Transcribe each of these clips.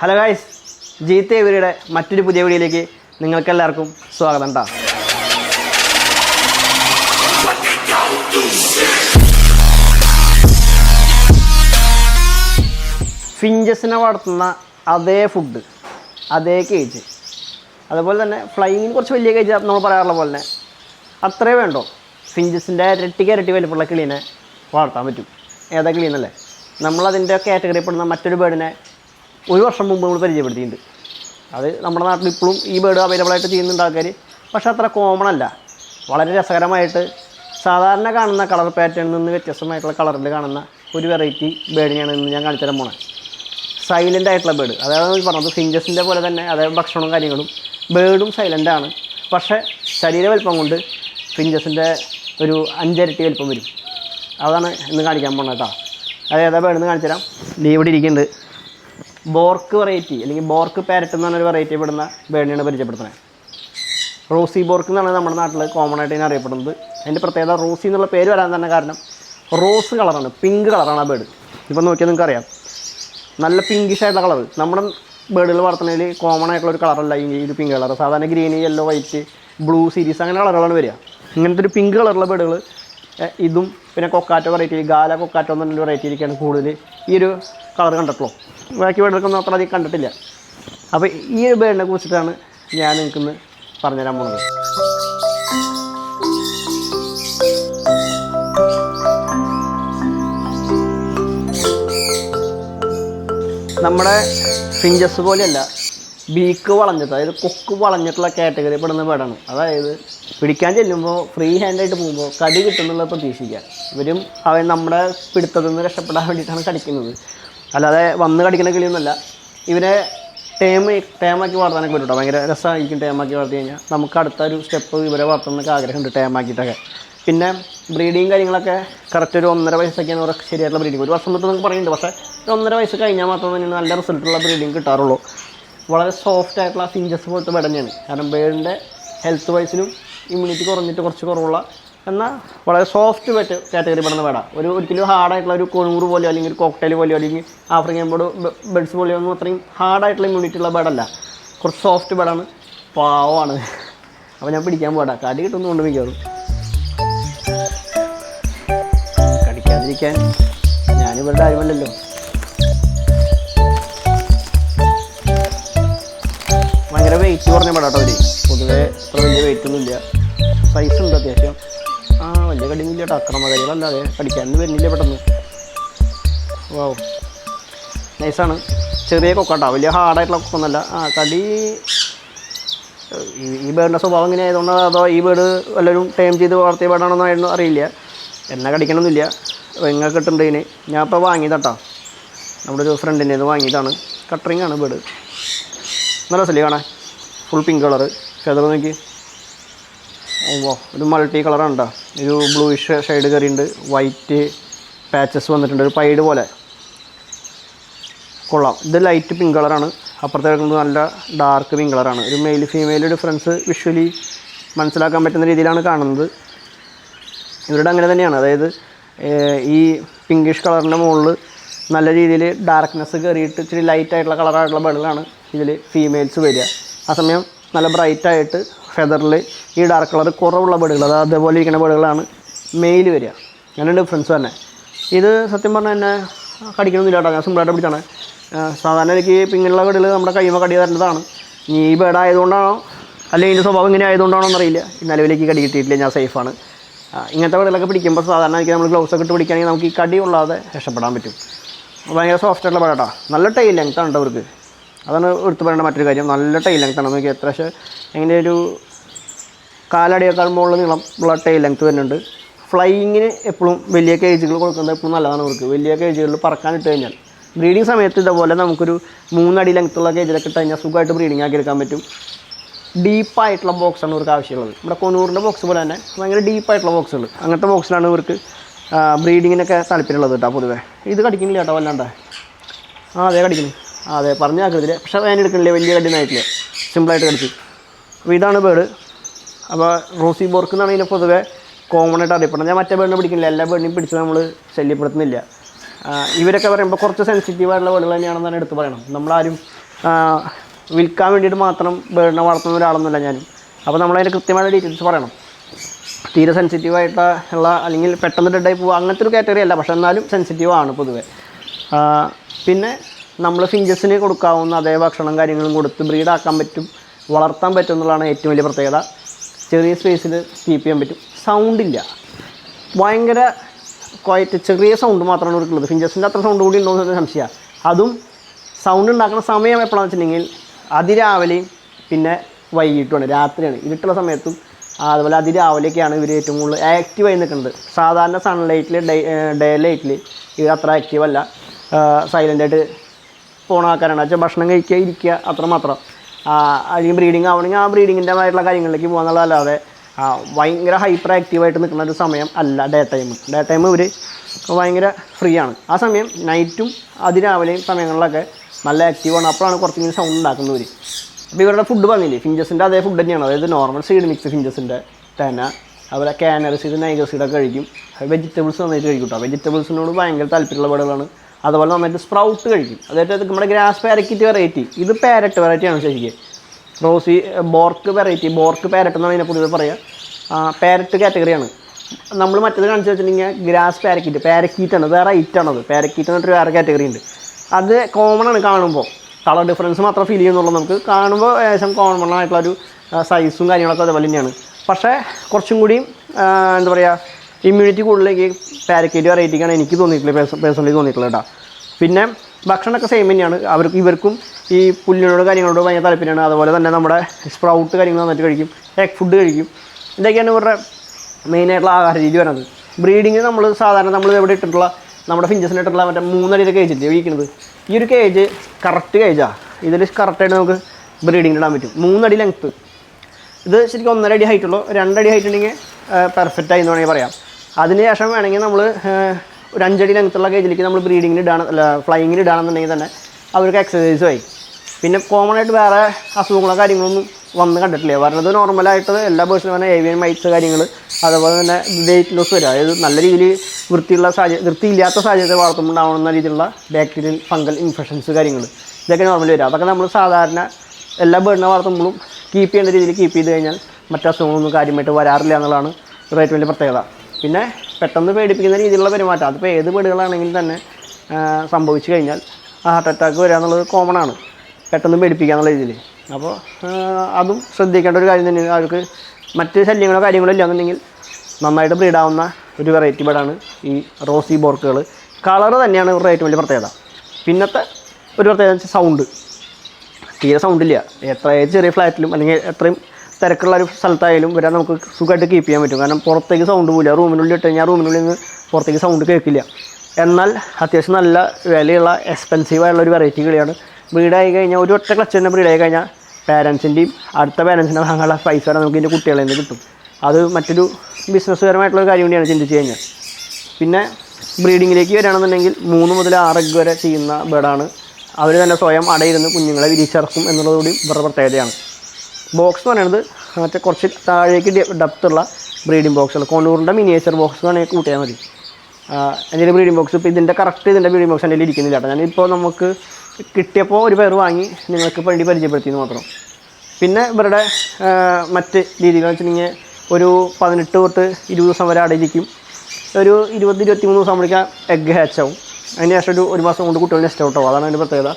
Hello guys ജീത്തെ ഇവരുടെ മറ്റൊരു പുതിയ വീഡിയോയിലേക്ക് നിങ്ങൾക്കെല്ലാവർക്കും സ്വാഗതം കേട്ടോ ഫിഞ്ചസിനെ വളർത്തുന്ന അതേ ഫുഡ് അതേ കേജ് അതുപോലെ തന്നെ ഫ്ലൈയിങ്ങിന് കുറച്ച് വലിയ കേജ് നമ്മൾ പറയാറുള്ള പോലെ തന്നെ. അത്രേ വേണ്ടോ? ഫിഞ്ചസിന്റെ ഇരട്ടിക്ക് ഇരട്ടി വലിപ്പമുള്ള കിളീനെ വളർത്താൻ പറ്റും. ഏതാ കിളീന്നല്ലേ നമ്മളതിന്റെ കാറ്റഗറി പെടുന്ന മറ്റൊരു ബേർഡിനെ ഒരു വർഷം മുമ്പ് നമ്മൾ പരിചയപ്പെടുത്തിയിട്ടുണ്ട്. അത് നമ്മുടെ നാട്ടിൽ ഇപ്പോഴും ഈ ബേർഡ് അവൈലബിൾ ആയിട്ട് ചെയ്യുന്നുണ്ട് ആൾക്കാർ. പക്ഷേ അത്ര കോമൺ അല്ല. വളരെ രസകരമായിട്ട് സാധാരണ കാണുന്ന കളർ പാറ്റേണിൽ നിന്ന് വ്യത്യസ്തമായിട്ടുള്ള കളറിൽ കാണുന്ന ഒരു വെറൈറ്റി ബേഡിനെയാണ് ഇന്ന് ഞാൻ കാണിച്ചു തരാൻ പോണത്. സൈലന്റ് ആയിട്ടുള്ള ബേഡ് അതായത് പറഞ്ഞത് ഫിഞ്ചസിന്റെ പോലെ തന്നെ അതായത് ഭക്ഷണവും കാര്യങ്ങളും ബേഡും സൈലന്റ് ആണ്. പക്ഷേ ശരീര വലിപ്പം കൊണ്ട് ഫിഞ്ചസിന്റെ ഒരു അഞ്ചരട്ടി വലിപ്പം വരും. അതാണ് ഇന്ന് കാണിക്കാൻ പോണത് കേട്ടോ. അതായത് തരാം. ദേ ഇവിടെ ഇരിക്കുന്നുണ്ട്. ബോർക്ക് വെറൈറ്റി അല്ലെങ്കിൽ ബോർക്ക് പാരറ്റ് എന്ന് പറഞ്ഞൊരു വെറൈറ്റി പെടുന്ന ബേണിയാണ് പരിചയപ്പെടുത്തുന്നത്. റോസി ബോർക്ക് എന്നാണ് നമ്മുടെ നാട്ടിൽ കോമൺ ആയിട്ട് ഇതിനെ അറിയപ്പെടുന്നത്. അതിന്റെ പ്രത്യേകത റോസി എന്നുള്ള പേര് വരാൻ തന്നെ കാരണം റോസ് കളറാണ് പിങ്ക് കളറാണ് ആ ബേഡ്. ഇപ്പം നോക്കിയാൽ നിങ്ങൾക്ക് അറിയാം. നല്ല പിങ്കിഷ് ആയിട്ടുള്ള കളർ നമ്മുടെ ബേഡുകൾ വളർത്തുന്നതിൽ കോമൺ ആയിട്ടുള്ള ഒരു കളറല്ല ഈ ഒരു പിങ്ക് കളർ സാധാരണ green yellow white blue series അങ്ങനെ കളറുകളാണ് വരിക. ഇങ്ങനത്തെ ഒരു പിങ്ക് കളറുള്ള ബേർഡുകൾ ഇതും പിന്നെ കൊക്കാറ്റോ വെറൈറ്റി ഗാല കൊക്കാറ്റോ എന്ന് എന്നുള്ള വെറൈറ്റിയിലേക്കാണ് കൂടുതൽ. ഈ ഒരു കളർ കണ്ടിട്ടുള്ളൂ. ബാക്കി ബേർഡുകൾക്കൊന്നും അത്ര അധികം കണ്ടിട്ടില്ല. അപ്പോൾ ഈ ഒരു ബേഡിനെ കുറിച്ചിട്ടാണ് ഞാൻ നിങ്ങൾക്ക് നിങ്ങൾക്കിന്ന് പറഞ്ഞുതരാൻ പോകുന്നത്. നമ്മുടെ ഫിഞ്ചസ് പോലെയല്ല ബീക്ക് വളഞ്ഞിട്ട് അതായത് കൊക്ക് വളഞ്ഞിട്ടുള്ള കാറ്റഗറി പെടുന്ന പെടണം. അതായത് പിടിക്കാൻ ചെല്ലുമ്പോൾ ഫ്രീ ഹാൻഡായിട്ട് പോകുമ്പോൾ കടി കിട്ടുന്നുള്ള പ്രതീക്ഷിക്കുക. ഇവരും അവൻ നമ്മുടെ പിടുത്തത്തിൽ നിന്ന് രക്ഷപ്പെടാൻ വേണ്ടിയിട്ടാണ് കടിക്കുന്നത്. അല്ലാതെ വന്ന് കടിക്കുന്ന കിളിയൊന്നുമല്ല. ഇവരെ ടേം ടേമാക്കി വളർത്താനൊക്കെ പറ്റും ഭയങ്കര രസമായിരിക്കും ടേമാക്കി വളർത്തി കഴിഞ്ഞാൽ നമുക്ക് അടുത്ത ഒരു സ്റ്റെപ്പ് ഇവരെ വളർത്തുന്നൊക്കെ ആഗ്രഹമുണ്ട് ടേമാക്കിയിട്ടൊക്കെ പിന്നെ ബ്രീഡിങ് കാര്യങ്ങളൊക്കെ കറക്റ്റ് ഒരു ഒന്നര വയസ്സൊക്കെയാണ് ശരിയായിട്ടുള്ള ബ്രീഡിങ് ഒരു വർഷം തൊട്ട് നമുക്ക് പറയുന്നുണ്ട്. പക്ഷേ ഒന്നര വയസ്സ് കഴിഞ്ഞാൽ മാത്രമേ നല്ല റിസൾട്ടുള്ള ബ്രീഡിങ് കിട്ടാറുള്ളൂ. വളരെ സോഫ്റ്റ് ആയിട്ടുള്ള ഫിഞ്ചസ് പോലത്തെ ബെഡ് കാരണം ബേഡിന്റെ ഹെൽത്ത് വൈസിനും ഇമ്മ്യൂണിറ്റി കുറഞ്ഞിട്ട് കുറച്ച് കുറവുള്ള എന്നാൽ വളരെ സോഫ്റ്റ് ബെറ്റ് കാറ്റഗറി പെടുന്ന വേടാ ഒരു ഒരിക്കലും ഹാർഡായിട്ടുള്ള ഒരു കൊണൂറ് പോലെയോ അല്ലെങ്കിൽ ഒരു കോക്ടൈൽ പോലെയോ അല്ലെങ്കിൽ ആഫ്രിക്കൻ ബോർഡ് ബെഡ്സ് പോലെയോ ഒന്നും അത്രയും ഹാർഡായിട്ടുള്ള ഇമ്മ്യൂണിറ്റി ഉള്ള ബേഡല്ല കുറച്ച് സോഫ്റ്റ് ബേഡാണ് പാവമാണ്. അപ്പോൾ ഞാൻ പിടിക്കാൻ പോടാ കടി കിട്ടുന്നുണ്ട് മിക്കവാറും. കടിക്കാതിരിക്കാൻ ഞാനിവരുടെ ആരുമല്ലല്ലോ വെയിറ്റ് കുറഞ്ഞ പടാട്ടോ അവർ പൊതുവെ അത്ര വലിയ വെയിറ്റ് ഒന്നും ഇല്ല. സൈസ് ഉണ്ട് അത്യാവശ്യം. ആ വലിയ കടിയൊന്നുമില്ല കേട്ടോ അക്രമകാരികളല്ലാതെ കടിക്കാനൊന്നും വരുന്നില്ല പെട്ടെന്ന്. വാവ് നൈസാണ് ചെറിയ കൊക്കാട്ടോ വലിയ ഹാർഡായിട്ടുള്ള കൊക്കൊന്നല്ല ആ കടി ഈ- ബേഡിന്റെ സ്വഭാവം ഇങ്ങനെ ആയതുകൊണ്ട് അതോ ഈ ബേഡ് വല്ലവരും ടൈം ചെയ്ത് വളർത്തിയ ബേഡാണെന്നോ അറിയില്ല. എന്നെ കടിക്കണമെന്നില്ല വെങ്ങ കിട്ടുന്നുണ്ട് ഇതിന്. ഞാൻ ഇപ്പോൾ വാങ്ങിയതാട്ടോ നമ്മുടെ ഒരു ഫ്രണ്ടിന്റെ ഇത് വാങ്ങിയതാണ്. കട്ടറിങ് ആണ് ബേഡ് നല്ല രസമില്ലേ കാണാൻ? ഫുൾ പിങ്ക് കളറ് ഫെദർ നോക്കി. ഓ ഒരു മൾട്ടി കളറാണ് കേട്ടോ ഒരു ബ്ലൂയിഷ് ഷെയ്ഡ് കയറിയുണ്ട് വൈറ്റ് പാച്ചസ് വന്നിട്ടുണ്ട്. ഒരു പൈഡ് പോലെ. കൊള്ളാം. ഇത് ലൈറ്റ് പിങ്ക് കളറാണ് അപ്പുറത്തെ നല്ല ഡാർക്ക് പിങ്ക് കളറാണ് ഒരു മെയിൽ ഫീമെയിൽ ഡിഫറൻസ് വിഷ്വലി മനസ്സിലാക്കാൻ പറ്റുന്ന രീതിയിലാണ് കാണുന്നത്. ഇവരുടെ അങ്ങനെ തന്നെയാണ്. അതായത് ഈ പിങ്കിഷ് കളറിന്റെ മുകളിൽ നല്ല രീതിയിൽ ഡാർക്ക്നെസ് കയറിയിട്ട് ഇച്ചിരി ലൈറ്റ് ആയിട്ടുള്ള കളറായിട്ടുള്ള ബേഡുകളാണ് ഇതിൽ ഫീമെയിൽസ് വരിക. ആ സമയം നല്ല ബ്രൈറ്റായിട്ട് ഫെദറിൽ ഈ ഡാർക്ക് കളർ കുറവുള്ള ബേഡുകൾ അത് അതേപോലെ ഇരിക്കുന്ന ബേഡുകളാണ് മെയിൽ വരിക. അങ്ങനെ ഡിഫറൻസ് തന്നെ. ഇത് സത്യം പറഞ്ഞാൽ എന്നെ കടിക്കണമെന്നില്ല കേട്ടോ. ഞാൻ സിമ്പിളായിട്ട് പിടിച്ചാണ്. സാധാരണ എനിക്ക് പിങ്ങനെയുള്ള ബേഡുകൾ നമ്മുടെ കൈമ കടി തരേണ്ടതാണ്. ഈ ബേഡ് ആയതുകൊണ്ടാണോ അല്ലെങ്കിൽ ഇതിന്റെ സ്വഭാവം ഇങ്ങനെ ആയതുകൊണ്ടാണോ എന്നറിയില്ല. നിലവിലേക്ക് കടി കിട്ടിയിട്ടില്ല. ഞാൻ സേഫാണ് ഇങ്ങനത്തെ വീടുകളൊക്കെ പിടിക്കുമ്പോൾ സാധാരണ എനിക്ക് നമ്മൾ ഗ്ലൗസ് ഒക്കെ ഇട്ട് പിടിക്കുകയാണെങ്കിൽ നമുക്ക് ഈ കടി ഉള്ളാതെ രക്ഷപ്പെടാൻ പറ്റും. ഭയങ്കര സോഫ്റ്റ് ആയിട്ടുള്ള പഴട്ടാ നല്ല ടൈൽ ലെങ്ത്താണ് കേട്ടോ അവർക്ക് അതാണ് എടുത്തു പറയേണ്ട മറ്റൊരു കാര്യം. നല്ല ടൈൽ ലെങ്ത് ആണ്. നോക്കി എത്ര എങ്ങനെ ഒരു കാലടിയേക്കാൾ മുകളിൽ നീളം ഉള്ള ടൈൽ ലെങ്ത് വരുന്നുണ്ട്. ഫ്ലൈയിങ്ങിന് എപ്പോഴും വലിയ കേജുകൾ കൊടുക്കുന്നത് എപ്പോഴും നല്ലതാണ് അവർക്ക്. വലിയ കേജുകളിൽ പറക്കാൻ ഇട്ട് കഴിഞ്ഞാൽ. ബ്രീഡിങ് സമയത്ത് ഇതേപോലെ നമുക്കൊരു മൂന്നടി ലെങ്ത്തുള്ള കേജിലൊക്കെ ഇട്ട് കഴിഞ്ഞാൽ സുഖമായിട്ട് ബ്രീഡിങ് ആക്കി എടുക്കാൻ പറ്റും. ഡീപ്പായിട്ടുള്ള ബോക്സാണ് ഇവർക്ക് ആവശ്യമുള്ളത്. നമ്മുടെ കൊനൂറിന്റെ ബോക്സ് പോലെ തന്നെ ഭയങ്കര ഡീപ്പായിട്ടുള്ള ബോക്സുകൾ അങ്ങനത്തെ ബോക്സിലാണ് ഇവർക്ക് ബ്രീഡിങ്ങിനൊക്കെ താല്പര്യമുള്ളത് കേട്ടോ പൊതുവേ. ഇത് കടിക്കുന്നില്ല കേട്ടോ വല്ലാണ്ട്. ആ അതെ കടിക്കുന്നു. അതെ പറഞ്ഞ ആക്കത്തില്ല പക്ഷെ വേന എടുക്കണില്ലേ. വലിയ കടിയൊന്നായിട്ടില്ല സിമ്പിളായിട്ട് കളിച്ച്. അപ്പോൾ ഇതാണ് ബേഡ് അപ്പോൾ റോസി ബോർക്ക് എന്നാണ് ഇതിനെ പൊതുവെ കോമൺ ആയിട്ട് അറിയപ്പെടുന്നത്. ഞാൻ മറ്റേ ബേഡിനെ പിടിക്കുന്നില്ല എല്ലാ ബേഡിനെയും പിടിച്ച് നമ്മൾ ശല്യപ്പെടുത്തുന്നില്ല. ഇവരൊക്കെ പറയുമ്പോൾ കുറച്ച് സെൻസിറ്റീവ് ആയിട്ടുള്ള ബേഡുകൾ തന്നെയാണെന്നാണ് എടുത്ത് പറയണം. നമ്മളാരും വിൽക്കാൻ വേണ്ടിയിട്ട് മാത്രം ബേഡിനെ വളർത്തുന്ന ഒരാളൊന്നുമല്ല ഞാനും. അപ്പോൾ നമ്മളതിന്റെ കൃത്യമായ ഡീറ്റെയിൽസ് പറയണം. തീരെ സെൻസിറ്റീവ് ആയിട്ടുള്ള അല്ലെങ്കിൽ പെട്ടെന്ന് ഡെഡായി പോവുക അങ്ങനത്തെ ഒരു കാറ്റഗറി അല്ല. പക്ഷെ എന്നാലും സെൻസിറ്റീവ് ആണ് പൊതുവെ. പിന്നെ നമ്മൾ ഫിഞ്ചസിന് കൊടുക്കാവുന്ന അതേ ഭക്ഷണം കാര്യങ്ങളും കൊടുത്ത് ബ്രീഡാക്കാൻ പറ്റും വളർത്താൻ പറ്റും എന്നുള്ളതാണ് ഏറ്റവും വലിയ പ്രത്യേകത. ചെറിയ സ്പേസിൽ കീപ്പ് ചെയ്യാൻ പറ്റും. സൗണ്ടില്ല ഭയങ്കര ക്വയറ്റ് ചെറിയ സൗണ്ട് മാത്രമാണ് ഇവർക്കുള്ളത് ഫിഞ്ചസിന്റെ അത്ര സൗണ്ട് കൂടി ഉണ്ടോ എന്ന് സംശയമാണ് അതും സൗണ്ട് ഉണ്ടാക്കുന്ന സമയം എപ്പോഴാണെന്ന് വെച്ചിട്ടുണ്ടെങ്കിൽ അതിരാവിലെയും പിന്നെ വൈകിട്ടുമാണ് രാത്രിയാണ്. ഇരുട്ടുള്ള സമയത്തും അതുപോലെ അതിരാവിലെയൊക്കെയാണ് ഇവർ ഏറ്റവും കൂടുതൽ ആക്റ്റീവായി നിൽക്കുന്നത്. സാധാരണ സൺലൈറ്റിൽ ഡേ ഡേ ലൈറ്റിൽ ഇവർ അത്ര ആക്റ്റീവ് അല്ല. സൈലന്റായിട്ട് പോണ ആൾക്കാരാണ് വെച്ചാൽ ഭക്ഷണം കഴിക്കുക ഇരിക്കുക അത്രമാത്രം അല്ലെങ്കിൽ ബ്രീഡിങ് ആവണമെങ്കിൽ ആ ബ്രീഡിങ്ങിന്റെ ആയിട്ടുള്ള കാര്യങ്ങളിലേക്ക് പോകുക എന്നുള്ളതല്ലാതെ ഭയങ്കര ഹൈപ്പർ ആക്റ്റീവായിട്ട് നിൽക്കുന്ന ഒരു സമയം അല്ല ഡേ ടൈം ഡേ ടൈം ഇവർ ഭയങ്കര ഫ്രീ ആണ്. ആ സമയം നൈറ്റും അതിരാവിലെയും സമയങ്ങളിലൊക്കെ നല്ല ആക്റ്റീവാണ് അപ്പോഴാണ് കുറച്ചിങ്ങനെ സൗണ്ട് ഉണ്ടാക്കുന്നവർ അപ്പോൾ ഇവരുടെ ഫുഡ് പറഞ്ഞില്ലേ ഫിഞ്ചസിന്റെ അതേ ഫുഡ് തന്നെയാണ്. അതായത് നോർമൽ സീഡ് മിക്സ് ഫിഞ്ചസിന്റെ തേന അതുപോലെ കാനറി സീഡ് നൈഗർ സീഡൊക്കെ കഴിക്കും. വെജിറ്റബിൾസ് നന്നായിട്ട് കഴിക്കും കേട്ടോ വെജിറ്റബിൾസിനോട് ഭയങ്കര താല്പര്യമുള്ള ബേഡുകളാണ് അതുപോലെ നന്നായിട്ട് സ്പ്രൗട്ട് കഴിക്കും. അതായത് നമ്മുടെ ഗ്രാസ് പാരക്കിറ്റ് വെറൈറ്റി. ഇത് പാരറ്റ് വെറൈറ്റിയാണ് ശരിക്കും. Rosy Bourke variety. Bourke parrot എന്നാണ് അതിനെ പൊതുവെ പറയുക പാരറ്റ് കാറ്റഗറിയാണ് നമ്മൾ മറ്റേത് കാണിച്ചു വെച്ചിട്ടുണ്ടെങ്കിൽ ഗ്രാസ് പാരക്കീറ്റ് പാരക്കീറ്റാണ് വേറെ ഐറ്റാണത് പാരക്കീറ്റ് എന്നിട്ട് വേറെ കാറ്റഗറി ഉണ്ട്. അത് കോമൺ ആണ് കാണുമ്പോൾ കളർ ഡിഫറൻസ് മാത്രം ഫീൽ ചെയ്യുന്നുള്ളൂ നമുക്ക്. കാണുമ്പോൾ ഏകദേശം കോമൺ ആയിട്ടുള്ള ഒരു സൈസും കാര്യങ്ങളൊക്കെ അതുപോലെ തന്നെയാണ്. പക്ഷേ കുറച്ചും കൂടി എന്താ പറയുക ഇമ്മ്യൂണിറ്റി കൂടുതലേക്ക് പാരക്കേറ്റ് വെറൈറ്റിക്കാണ് എനിക്ക് തോന്നിയിട്ടുള്ളത് പേഴ്സണലി തോന്നിയിട്ടുള്ളത് കേട്ടോ. പിന്നെ ഭക്ഷണമൊക്കെ സെയിം തന്നെയാണ്. അവർക്ക് ഇവർക്കും ഈ പുല്ലിനോട് കാര്യങ്ങളോട് ഭയങ്കര താല്പര്യമാണ്. അതുപോലെ തന്നെ നമ്മുടെ സ്പ്രൗട്ട് കാര്യങ്ങൾ നന്നായിട്ട് കഴിക്കും. എഗ് ഫുഡ് കഴിക്കും. ഇതൊക്കെയാണ് ഇവരുടെ മെയിനായിട്ടുള്ള ആഹാര രീതി വരുന്നത് ബ്രീഡിങ് നമ്മൾ സാധാരണ നമ്മൾ ഇവിടെ ഇട്ടിട്ടുള്ള നമ്മുടെ ഫിഞ്ചസിന് ഇട്ടിട്ടുള്ള മറ്റേ മൂന്നടിയുടെ കേജ് ഇല്ലേ ഉപയോഗിക്കുന്നത്? ഈ ഒരു കേജ് കറക്റ്റ് കേജാണ് ഇതിൽ കറക്റ്റായിട്ട് നമുക്ക് ബ്രീഡിങ്ങിന് ഇടാൻ പറ്റും. മൂന്നടി ലെങ്ത്ത് ഇത് ശരിക്കും ഒന്നര അടി ഹൈറ്റ് ഉള്ളൂ. രണ്ടടി ഹൈറ്റ് ഉണ്ടെങ്കിൽ പെർഫെക്റ്റ് ആയി എന്ന് വേണമെങ്കിൽ പറയാം. അതിന് ശേഷം വേണമെങ്കിൽ നമ്മൾ ഒരു അഞ്ചടി ലെങ്ത്തുള്ള കേജിലേക്ക് നമ്മൾ ബ്രീഡിങ്ങിന് ഇടാണ് അല്ല ഫ്ലൈങ്ങിന് ഇടാണെന്നുണ്ടെങ്കിൽ തന്നെ അവർക്ക് എക്സസൈസ് ആയി. പിന്നെ കോമൺ ആയിട്ട് വേറെ അസുഖങ്ങളോ കാര്യങ്ങളൊന്നും വന്ന് കണ്ടിട്ടില്ല. പറഞ്ഞത് നോർമലായിട്ട് എല്ലാ ബേഴ്സിനും തന്നെ ഏവിയൻ മൈറ്റ്സ് കാര്യങ്ങൾ അതുപോലെ തന്നെ വെയിറ്റ് ലോസ് വരും അതായത് നല്ല രീതിയിൽ വൃത്തിയുള്ള സാഹചര്യം വൃത്തിയില്ലാത്ത സാഹചര്യത്തിൽ വളർത്തുമ്പോണ്ടാവുന്ന രീതിയിലുള്ള ബാക്ടീരിയൽ ഫംഗൽ ഇൻഫെക്ഷൻസ് കാര്യങ്ങൾ ഇതൊക്കെ നോർമലി വരും അതൊക്കെ നമ്മൾ സാധാരണ എല്ലാ ബേർഡിനെ വളർത്തുമ്പോഴും കീപ്പ് ചെയ്യേണ്ട രീതിയിൽ കീപ്പ് ചെയ്ത് കഴിഞ്ഞാൽ മറ്റു അസുഖങ്ങളൊന്നും കാര്യമായിട്ട് വരാറില്ല എന്നുള്ളതാണ് ഒരു ഏറ്റവും വലിയ പ്രത്യേകത. പിന്നെ പെട്ടെന്ന് പേടിപ്പിക്കുന്ന രീതിയിലുള്ള പെരുമാറ്റം. അതിപ്പോൾ ഏത് പേടുകളാണെങ്കിലും തന്നെ സംഭവിച്ചു കഴിഞ്ഞാൽ ഹാർട്ട് അറ്റാക്ക് വരിക എന്നുള്ളത് കോമൺ ആണ്. പെട്ടെന്ന് പേടിപ്പിക്കുക എന്നുള്ള രീതിയിൽ. അപ്പോൾ അതും ശ്രദ്ധിക്കേണ്ട ഒരു കാര്യം തന്നെയാണ്. അവർക്ക് മറ്റ് ശല്യങ്ങളോ കാര്യങ്ങളോ ഇല്ലാന്നുണ്ടെങ്കിൽ നന്നായിട്ട് ബ്രീഡാവുന്ന ഒരു വെറൈറ്റി ബേഡാണ് ഈ റോസി ബോർക്കുകൾ. കളർ തന്നെയാണ് ഇവരുടെ ഏറ്റവും വലിയ പ്രത്യേകത. പിന്നത്തെ ഒരു പ്രത്യേകത വെച്ചാൽ സൗണ്ട് തീരെ സൗണ്ടില്ല എത്ര ചെറിയ ഫ്ലാറ്റിലും അല്ലെങ്കിൽ എത്രയും തിരക്കുള്ള ഒരു സ്ഥലത്തായാലും വരാൻ നമുക്ക് സുഖമായിട്ട് കീപ്പ് ചെയ്യാൻ പറ്റും. കാരണം പുറത്തേക്ക് സൗണ്ട് പോകില്ല റൂമിനുള്ളിൽ ഇട്ട് കഴിഞ്ഞാൽ റൂമിനുള്ളിൽ നിന്ന് പുറത്തേക്ക് സൗണ്ട് കേൾക്കില്ല. എന്നാൽ അത്യാവശ്യം നല്ല വിലയുള്ള എക്സ്പെൻസീവായുള്ള ഒരു വെറൈറ്റി കളിയാണ്. ബ്രീഡായി കഴിഞ്ഞാൽ ഒരു ഒറ്റ ക്ലച്ച് തന്നെ ബ്രീഡായി കഴിഞ്ഞാൽ പാരൻസിന്റെയും അടുത്ത പാരൻസിന്റെ വാങ്ങാനുള്ള പൈസ വരെ നമുക്ക് ഇതിന്റെ കുട്ടികളിൽ നിന്ന് കിട്ടും. അത് മറ്റൊരു ബിസിനസ്സുപരമായിട്ടുള്ള പരമായിട്ടുള്ള കാര്യം കൂടിയാണ് ചിന്തിച്ച് കഴിഞ്ഞാൽ. പിന്നെ ബ്രീഡിങ്ങിലേക്ക് വരികയാണെന്നുണ്ടെങ്കിൽ മൂന്ന് മുതൽ ആറ് എഗ് വരെ ചെയ്യുന്ന ബേഡാണ് അവർ തന്നെ സ്വയം അടയിരുന്ന് കുഞ്ഞുങ്ങളെ വിരിച്ചിറക്കും എന്നുള്ളതുകൂടി ഇവരുടെ പ്രത്യേകതയാണ്. ബോക്സ് എന്ന് പറയുന്നത് മറ്റേ കുറച്ച് താഴേക്ക് ഡെപ്തുള്ള ബ്രീഡിംഗ് ബോക്സുകൾ കോണ്ടൂറിന്റെ മിനിയേച്ചർ ബോക്സ് വേണമെങ്കിൽ കൂട്ടിയാൽ മതി. എന്റെ ബ്രീഡിംഗ് ബോക്സ് ഇപ്പോൾ ഇതിന്റെ കറക്റ്റ് ഇതിന്റെ ബ്രീഡിംഗ് ബോക്സ് എന്റെ ഇരിക്കുന്നില്ല കേട്ടോ. ഞാനിപ്പോൾ നമുക്ക് കിട്ടിയപ്പോൾ ഒരു പേർ വാങ്ങി നിങ്ങൾക്ക് വേണ്ടി പരിചയപ്പെടുത്തിയെന്ന് മാത്രം. പിന്നെ ഇവരുടെ മറ്റ് രീതികൾ വെച്ചിട്ടുണ്ടെങ്കിൽ ഒരു പതിനെട്ട് തൊട്ട് ഇരുപത് ദിവസം വരെ അടയിരിക്കും ഒരു ഇരുപത് ഇരുപത്തി മൂന്ന് ദിവസം ആകുമ്പോഴേക്കും എഗ് ഹാച്ച് ആവും. അതിന് ശേഷം ഒരു ഒരു മാസം കൊണ്ട് കുട്ടികൾ നെസ്റ്റ് ഔട്ട് ആവും. അതാണ് അതിന്റെ പ്രത്യേകത.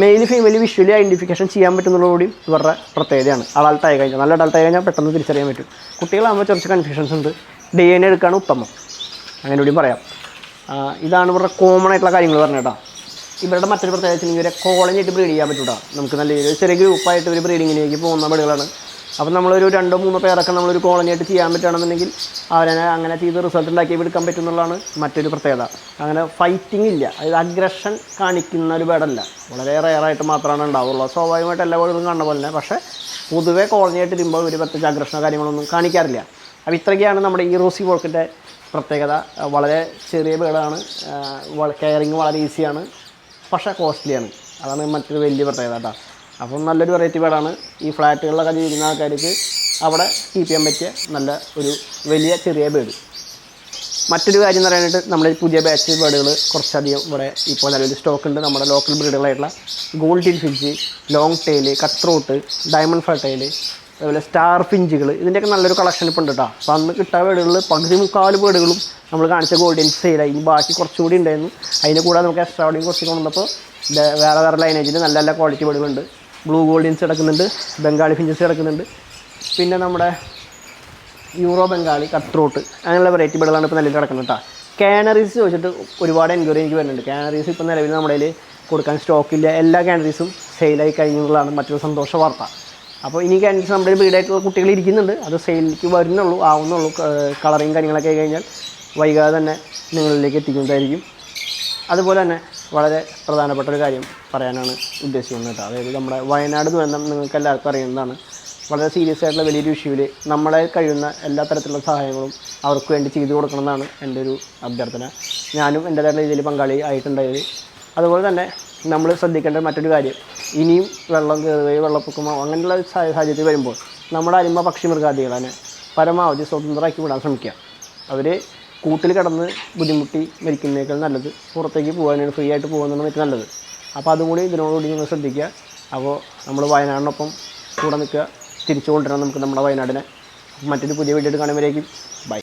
മെയിൽ ഫീമെയിൽ വിഷ്വലി ഐഡന്റിഫിക്കേഷൻ ചെയ്യാൻ പറ്റുന്നതോടുകൂടി ഇവരുടെ പ്രത്യേകതയാണ്. അഡൾട്ടായി കഴിഞ്ഞാൽ നല്ല അഡൾട്ടായി കഴിഞ്ഞാൽ പെട്ടെന്ന് തിരിച്ചറിയാൻ പറ്റും. കുട്ടികളാകുമ്പോൾ കുറച്ച് കൺഫ്യൂഷൻസ് ഉണ്ട്. ഡി എൻ എ എടുക്കുകയാണ് ഉത്തമം. അങ്ങനെ കൂടി പറയാം. ഇതാണ് ഇവരുടെ കോമൺ ആയിട്ടുള്ള കാര്യങ്ങൾ പറഞ്ഞേട്ടാ ഇവരുടെ മറ്റൊരു പ്രത്യേകത വെച്ചിട്ടുണ്ടെങ്കിൽ ഇവരെ കോളേജായിട്ട് ബ്രീഡ് ചെയ്യാൻ പറ്റൂട്ടാ. നമുക്ക് നല്ല ചെറിയ ഗ്രൂപ്പായിട്ട് ഒരു ബ്രീഡിങ്ങിലേക്ക് പോകുന്ന ബടികളാണ് അപ്പോൾ നമ്മളൊരു രണ്ടോ മൂന്നോ പേരൊക്കെ നമ്മളൊരു കോളനി ആയിട്ട് ചെയ്യാൻ പറ്റുകയാണെന്നുണ്ടെങ്കിൽ അവരെ അങ്ങനെ ചെയ്ത് റിസൾട്ട് ഉണ്ടാക്കി എടുക്കാൻ പറ്റുന്നുള്ളതാണ് മറ്റൊരു പ്രത്യേകത. അങ്ങനെ ഫൈറ്റിംഗ് ഇല്ല. അതായത് അഗ്രഷൻ കാണിക്കുന്ന ഒരു ബേഡല്ല വളരെ റയറായിട്ട് മാത്രമാണ് ഉണ്ടാവുള്ളൂ. സ്വാഭാവികമായിട്ട് എല്ലാ ബേഡും കാണുന്ന പോലെ തന്നെ. പക്ഷേ പൊതുവെ കോളനി ആയിട്ട് ഇരുമ്പോൾ ഒരു പ്രത്യേകിച്ച് അഗ്രഷനോ കാര്യങ്ങളൊന്നും കാണിക്കാറില്ല. അപ്പോൾ ഇത്രയൊക്കെയാണ് നമ്മുടെ ഈ റോസി വോൾക്കിന്റെ പ്രത്യേകത. വളരെ ചെറിയ ബേഡാണ് കെയറിങ് വളരെ ഈസിയാണ് പക്ഷേ കോസ്റ്റ്ലിയാണ് അതാണ് മറ്റൊരു വലിയ പ്രത്യേകത കേട്ടോ. അപ്പം നല്ലൊരു വെറൈറ്റി വീടാണ് ഈ ഫ്ലാറ്റുകളിലൊക്കെ ജീവിക്കുന്ന ആൾക്കാർക്ക് അവിടെ കീപ്പ് ചെയ്യാൻ പറ്റിയ നല്ല ഒരു വലിയ ചെറിയ ബേഡ് മറ്റൊരു കാര്യം എന്ന് പറയാനായിട്ട് നമ്മുടെ പുതിയ ബാച്ച് ബേഡുകൾ കുറച്ചധികം ഇവിടെ ഇപ്പോൾ നിലവിൽ സ്റ്റോക്ക് ഉണ്ട്. നമ്മുടെ local ബ്രീഡുകളായിട്ടുള്ള golden finch long tail cutthroat diamond firetail അതുപോലെ സ്റ്റാർ ഫിഞ്ചുകൾ ഇതിന്റെയൊക്കെ നല്ലൊരു കളക്ഷൻ ഇപ്പോൾ ഉണ്ട് കേട്ടോ അപ്പോൾ അന്ന് കിട്ടാൻ ബേർഡുകളിൽ പകുതി മുക്കാൽ ബേർഡുകളും നമ്മൾ കാണിച്ച ഗോൾഡൻ സെയിലായി ഇനി ബാക്കി കുറച്ചുകൂടി ഉണ്ടായിരുന്നു. അതിന്റെ കൂടെ നമുക്ക് എക്സ്ട്രാ ഓടിയും കുറച്ച് കൊണ്ടുവന്നപ്പോൾ വേറെ വേറെ ലൈനേജിൽ നല്ല നല്ല ക്വാളിറ്റി ബേർഡുകളുണ്ട് ബ്ലൂ ഗോൾഡിൻസ് കിടക്കുന്നുണ്ട് ബംഗാളി ഫിഞ്ചസ് കിടക്കുന്നുണ്ട് പിന്നെ നമ്മുടെ യൂറോ ബംഗാളി കട്ട്രോട്ട് അങ്ങനെയുള്ള വെറൈറ്റി ബേഡുകളാണ് ഇപ്പോൾ നിലവിൽ കിടക്കുന്നത് കേട്ടോ കാനറീസ് ചോദിച്ചിട്ട് ഒരുപാട് എൻക്വയറി എനിക്ക് വരുന്നുണ്ട്. കാനറീസ് ഇപ്പോൾ നിലവിൽ നമ്മുടെ കയ്യിൽ കൊടുക്കാൻ സ്റ്റോക്കില്ല എല്ലാ കാനറീസും സെയിലായി കഴിഞ്ഞുള്ളതാണ് മറ്റൊരു സന്തോഷ വാർത്ത. അപ്പോൾ ഇനി കാനറീസ് നമ്മുടെ ബ്രീഡായിട്ടുള്ള കുട്ടികൾ ഇരിക്കുന്നുണ്ട്. അത് സെയിലിലേക്ക് വരുന്നുള്ളൂ ആവുന്നുള്ളൂ കളറിങ് കാര്യങ്ങളൊക്കെ കഴിഞ്ഞാൽ വൈകാതെ തന്നെ നിങ്ങളിലേക്ക് എത്തിക്കുന്നതായിരിക്കും. അതുപോലെ തന്നെ വളരെ പ്രധാനപ്പെട്ട ഒരു കാര്യം പറയാനാണ് ഉദ്ദേശിക്കുന്നത് കേട്ടോ. അതായത് നമ്മുടെ വയനാട് ദുരന്തം നിങ്ങൾക്ക് എല്ലാവർക്കും അറിയുന്നതാണ്. വളരെ സീരിയസ് ആയിട്ടുള്ള വലിയൊരു ഇഷ്യൂവിൽ നമ്മളെ കഴിയുന്ന എല്ലാ തരത്തിലുള്ള സഹായങ്ങളും അവർക്ക് വേണ്ടി ചെയ്തു കൊടുക്കണമെന്നാണ് എന്റെ ഒരു അഭ്യർത്ഥന. ഞാനും എന്റേതായിട്ടുള്ള രീതിയിൽ പങ്കാളി ആയിട്ടുണ്ടായത്. അതുപോലെ തന്നെ നമ്മൾ ശ്രദ്ധിക്കേണ്ട മറ്റൊരു കാര്യം ഇനിയും വെള്ളം കയറുകയോ വെള്ളപ്പൊക്കമോ അങ്ങനെയുള്ള സാഹചര്യത്തിൽ വരുമ്പോൾ നമ്മുടെ അരിമ പക്ഷി മൃഗാദികളെ പരമാവധി സ്വതന്ത്രമാക്കി വിടാൻ ശ്രമിക്കുക. അവർ കൂട്ടിൽ കിടന്ന് ബുദ്ധിമുട്ടി മരിക്കുന്നതിനേക്കാൾ നല്ലത്. പുറത്തേക്ക് പോകാനാണ് ഫ്രീ ആയിട്ട് പോകുന്നതാണ് ഏറ്റവും നല്ലത്. അപ്പോൾ അതും കൂടി ഇതിനോടുകൂടി നിങ്ങൾ ശ്രദ്ധിക്കുക. അപ്പോൾ നമ്മൾ വയനാടിനൊപ്പം കൂടെ നിൽക്കുക. തിരിച്ചു കൊണ്ടുവരണം നമുക്ക് നമ്മുടെ വയനാടിനെ. മറ്റൊരു പുതിയ വീഡിയോ കാണുമ്പോഴേക്കും ബൈ